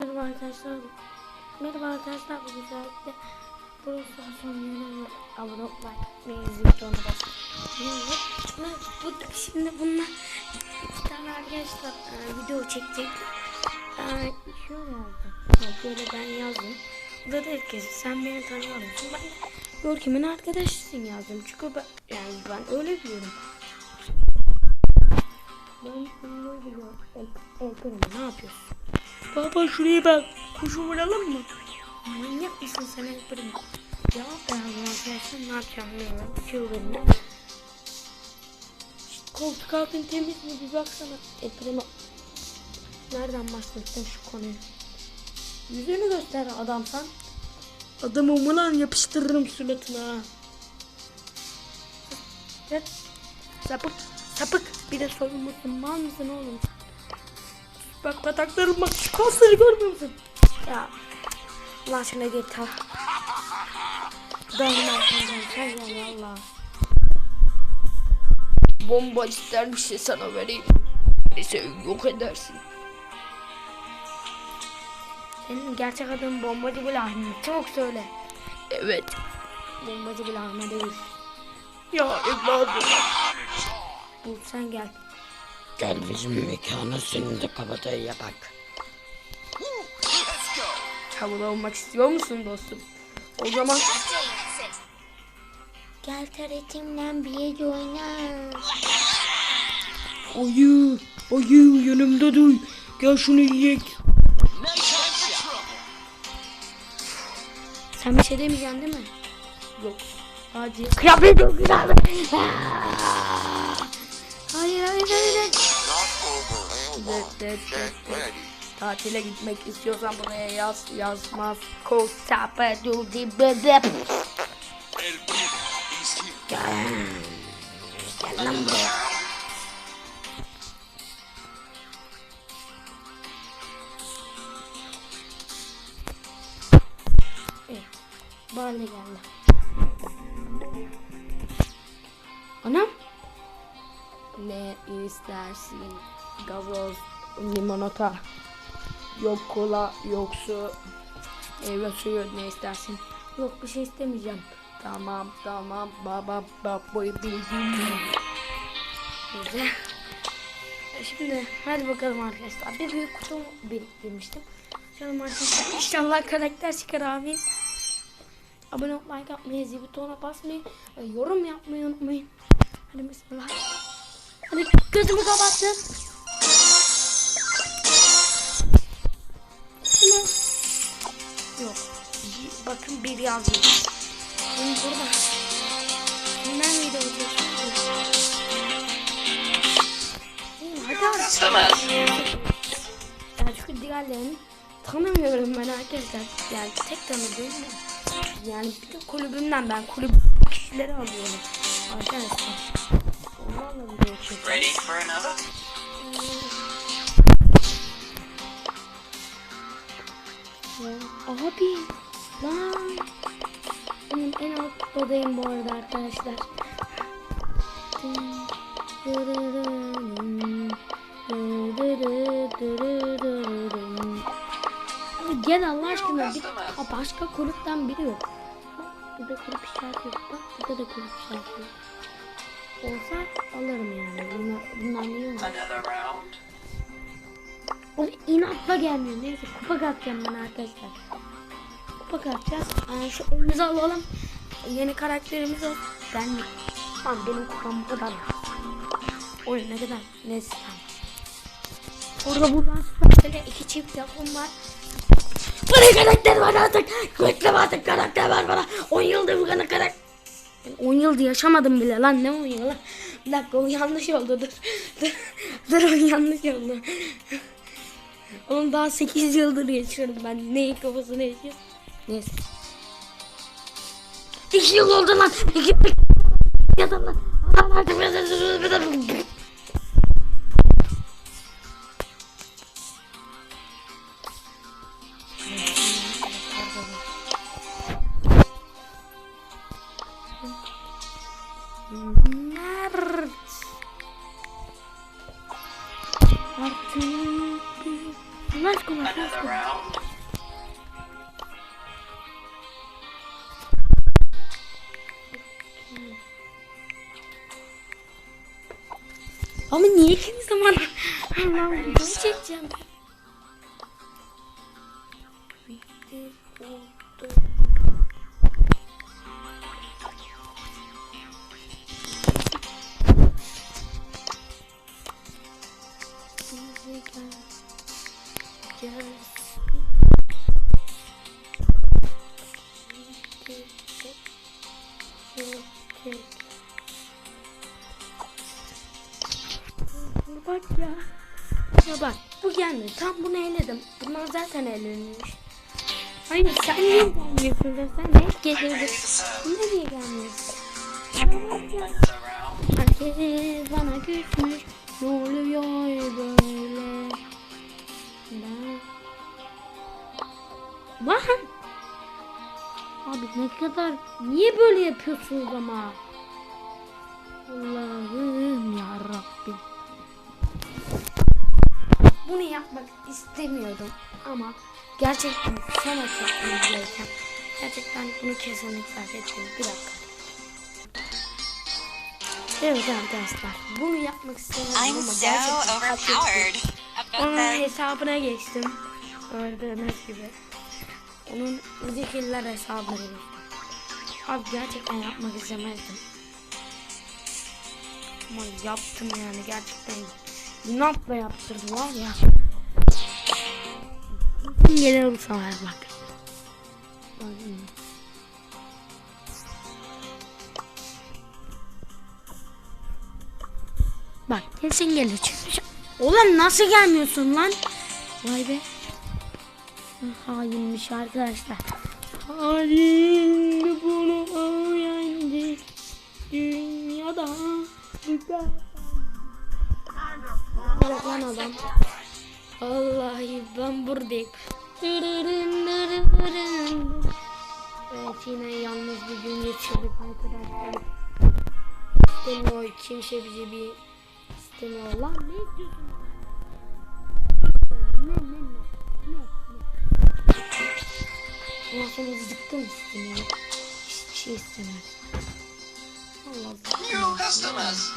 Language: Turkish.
Merhaba arkadaşlar. Merhaba arkadaşlar. Bu güzellikle burası son yeni abone olmayı ve izleyip ona basın. Bu, şimdi bunlar iki tane arkadaşlar e, video çekecek. E, şöyle. Yani Böyle ben yazdım. O da dedi ki sen beni tanıyor musun? Ben Görkem'in arkadaşısın yazdım. Çünkü ben, yani ben öyle diyorum. Ben. El, el, el, ne yapıyorsun? Baba şuraya bak. Kuşu vuralım mı? Manyak mısın sen yaparım. Cevap verdim arkadaşlar. Ne yapacağım bilmiyorum. Çılgınlık. İşte koltuk altın temiz mi bir baksana. Eprema. Nereden başlattın şu konuyu? Yüzünü göster adamsan. Adamı lan yapıştırırım suratına. Ya, sapık, sapık. Bir de sorumlusun. Mal mısın oğlum? Bak pataklarım bak şu kasları görmüyor musun? Ya Allah aşkına git ha. Arkamdan sen gel valla. Bomba istermişse sana vereyim. Neyse yok edersin. Senin gerçek adın bombacı Bilal mi? Çabuk söyle. Evet. Bombacı Bilal mi değil. Ya evladım. Bul sen gel. Gel bizim mekana senin de kabadayıya bak. Havalı olmak istiyor musun dostum? O zaman Gel taretimden bir gece oyna. ayı, ayı yanımda duy. Gel şunu yiyek. Sen bir şey demeyeceksin değil mi? Yok. Hadi. Kıyafet çok güzel. Hayır hayır hayır. Det, det, det, det. Tatile gitmek istiyorsan buraya yaz yazmaz. Kol Tapa du di bede. El primo is here. Gel lan buraya. Eh, Bana geldi. Ne istersin? Gazoz, limonata. Yok kola, yok su. Meyve suyu ne istersin? Yok bir şey istemeyeceğim. Tamam tamam baba baba boy bildim. Güzel. E, Şimdi hadi bakalım arkadaşlar. Bir büyük kutu biriktirmiştim. Canım arkadaşlar inşallah karakter çıkar abi. Abone olup like atmayı, zil butonuna basmayı, ve yorum yapmayı unutmayın. Hadi bismillah. Hadi gözümü kapattım. Tamam. Yok. Bir- Bakın bir yazıyor. Benim burada. Kimden video çekiyorsun? Hadi artık. Yani çünkü diğerlerini tanımıyorum ben arkadaşlar. Yani tek tanıdığım. Yani bir de kulübümden ben kulüp kişileri alıyorum. Arkadaşlar. Onlarla video çekiyorum. Ready for another? Ya, Abi lan benim en alt kupadayım bu arada arkadaşlar. Abi gel Allah aşkına bir Aa, başka kulüpten biri yok. Burada kulüp işareti yok. Bak burada da kulüp işareti yok. Olsa alırım O inatla gelmiyor. Neyse kupa katacağım ben arkadaşlar. Kupa katacağız. Yani şu elimizi alalım. Yeni karakterimiz o. Ben mi? Tamam benim kupam bu kadar. Oyun ne kadar? Neyse tamam. Orada buradan böyle iki çift yapım var. Bana karakter var artık. Bekle artık karakter var bana. 10 yıldır bu kadar karakter. 10 yıldır yaşamadım bile lan ne 10 yıl lan. Bir dakika o yanlış oldu dur. Dur, dur o yanlış oldu. Oğlum daha 8 yıldır yaşıyorum ben. Neyin kafasını yaşıyorum. Neyse. 2 yıl oldu lan. 2 yıl lan. Allah'ım artık. Mert. Artık bir... Allah aşkına. Allah aşkına. round. Bitti. Bak ya. Ya bak bu gelmedi. Tam bunu eledim. Bunlar zaten elenmiş. Hayır sen niye gelmiyorsun da sen hep gelirdin. Gelmiyorsun? Bak ya. Around. Herkes bana küsmüş. Kadar... Niye böyle yapıyorsunuz ama? Allah'ım ya Rabbim. Bunu yapmak istemiyordum ama gerçekten sana çekmem gereken gerçekten bunu kesinlikle hak ettim. Bir dakika. Evet arkadaşlar bunu yapmak istemiyordum I'm ama so gerçekten. Onun hesabına geçtim. Gördüğünüz gibi. Onun zikirler hesabına geçtim. Abi gerçekten yapmak istemezdim. Ama yaptım yani gerçekten. İnatla yaptırdım var ya. Gelir sefer bak. Bak kesin gelir. Ulan nasıl gelmiyorsun lan? Vay be. Hainmiş arkadaşlar. Hain buradayım. Evet yine yalnız bir gün geçirdik arkadaşlar. İstemiyor kimse bizi bir istemiyor. Lan ne istiyorsun? Ne ne ne ne ne. Ondan sonra zıkkım istemiyor. Hiçbir şey istemez. Allah New customers.